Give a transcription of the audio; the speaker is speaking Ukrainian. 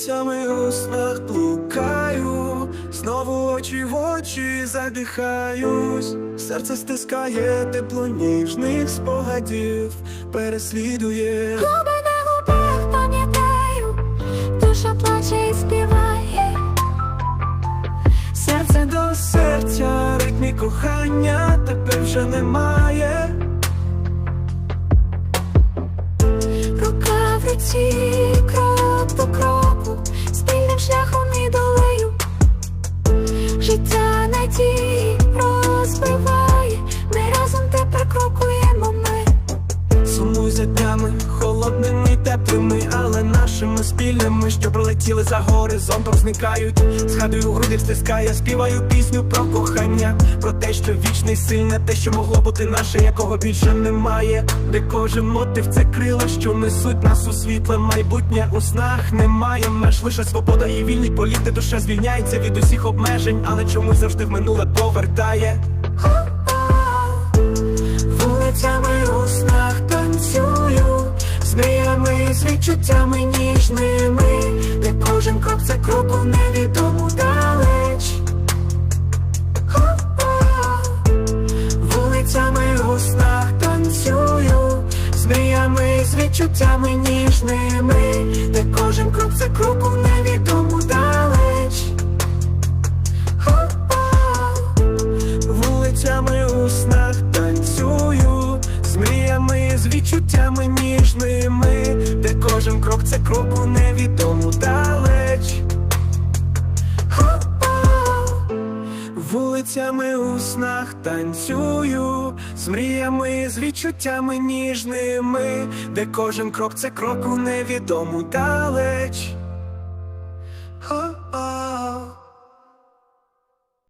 Вулицями у снах блукаю, знову очі в очі задихаюсь, серце стискає тепло ніжних спогадів, переслідує. Губи на губах пам'ятаю, душа плаче і співає. Серце до серця, ритмі кохання тебе вже немає. Холодними теплими, але нашими спільними, що пролетіли за горизонтом, зникають. Згадую, у грудях стискає, співаю пісню про кохання, про те, що вічне й сильне, те, що могло бути наше, якого більше немає. Де кожен мотив це крила, що несуть нас у світле майбутнє. У снах немає меж, лише свобода і вільний політ, де душа звільняється від усіх обмежень, але чомусь завжди в минуле повертає. З відчуттями ніжними, де кожен крок це крок у невідому далеч. Вулицями у снах танцюю, з мріями, з відчуттями ніжними, де кожен крок це крок у невідому далеч. Вулицями у снах танцюю, з мріями, з відчуттями ніжними, кожен крок це крок у невідому далеч. Вулицями у снах танцюю, з мріями, з відчуттями ніжними, де кожен крок це крок у невідому далеч.